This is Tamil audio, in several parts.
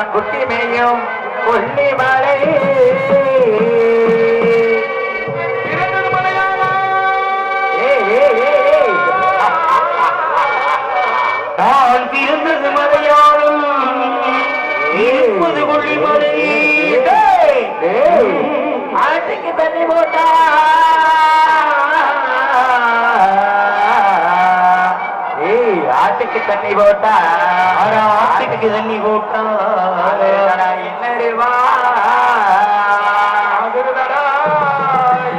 கருப்பன் குட்டி மேயும் கொல்லி மலை ஏய், ஏய், ஏய், ஏய். நான் பிறந்தது மலையாளம் இருப்பது கொள்ளிமலை ஆட்டுக்கு தண்ணி போட்டா ஆட்டுக்கு தண்ணி போட்டா. ஆட்டுக்கு தண்ணி போட்டா. என்னருவா அடடா,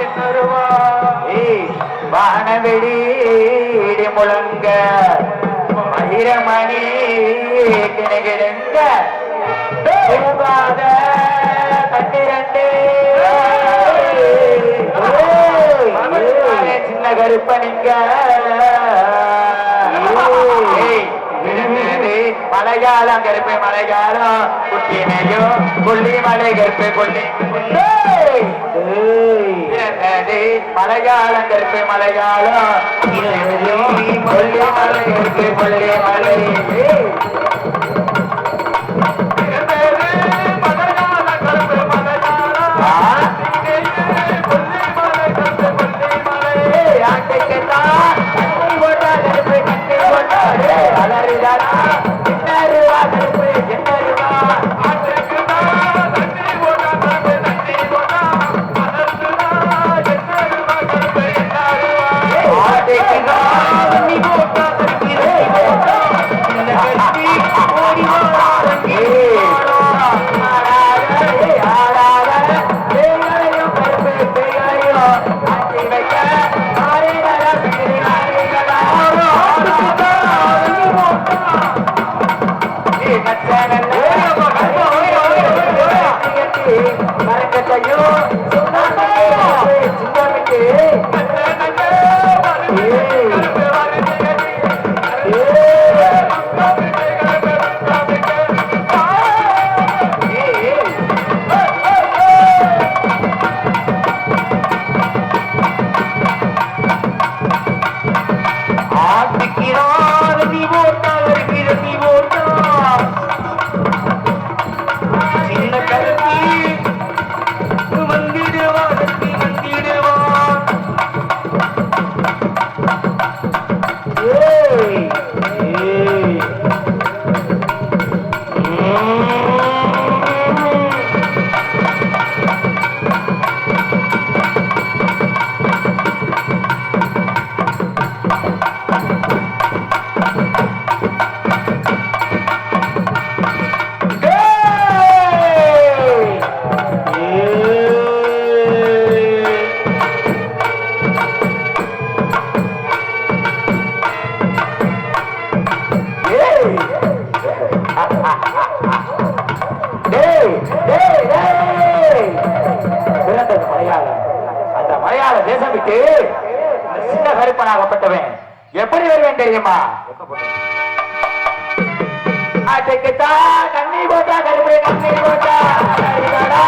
என்னருவா ஏய். வானவெளி முழங்க. மயிரமணி கிணகிழங்க சின்ன கருப்பனிங்க. மலையாளம் கருப்பு மலையாளம். குட்டி மேயோ கொல்லி மலை கருப்பு கொல்லி மலையாளம் கருப்பு மலையாளம். இருந்தது கொல்லி மலை கருப்பு கொல்லி மலை. மரக்கட்டையோ, சுண்ணாம்பையோ, சுண்ணாம்புக்கு, பிறந்தது மலையாளம். அந்த மலையாள தேசம் விட்டு சின்ன கருப்பனாகப்பட்டவன் எப்படி வருவேன் தெரியுமா? ஆட்டுக்குத்தான் தண்ணி போட்டா கருப்பு போட்டா. அடிவாடா,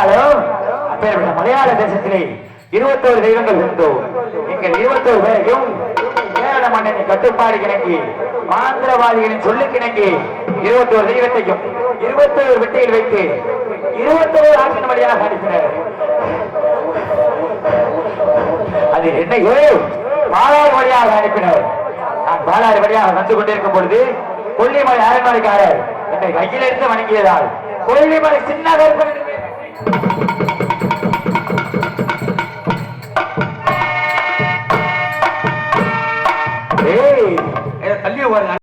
ஆனாலும் அப்பேற்பட்ட மலையாள தேசத்திலே இருபத்தோரு தெய்வங்கள் உண்டு. எங்கள் இருபத்தோரு பேரையும் கேரள மன்னனின் கட்டுப்பாடு கிணங்கி மாந்திரவாதிகளின் சொல்லு கிணங்கி இருபத்தோரு தெய்வத்தையும் இருபத்தோரு வெட்டியில் வைத்து இருபத்தோரு ஆட்சியின் வழியாக அனுப்பினர். அது என்னையோ பாலாறு வழியாக அனுப்பினர். நான் பாலாறு வழியாக வந்து கொண்டிருக்கும் பொழுது கொல்லிமலை அரண்மனைக்காரர் என்னை கையிலிருந்து வணங்கியதால் கொல்லிமலை சின்ன கருப்பன் தள்ளி உட்காருங்க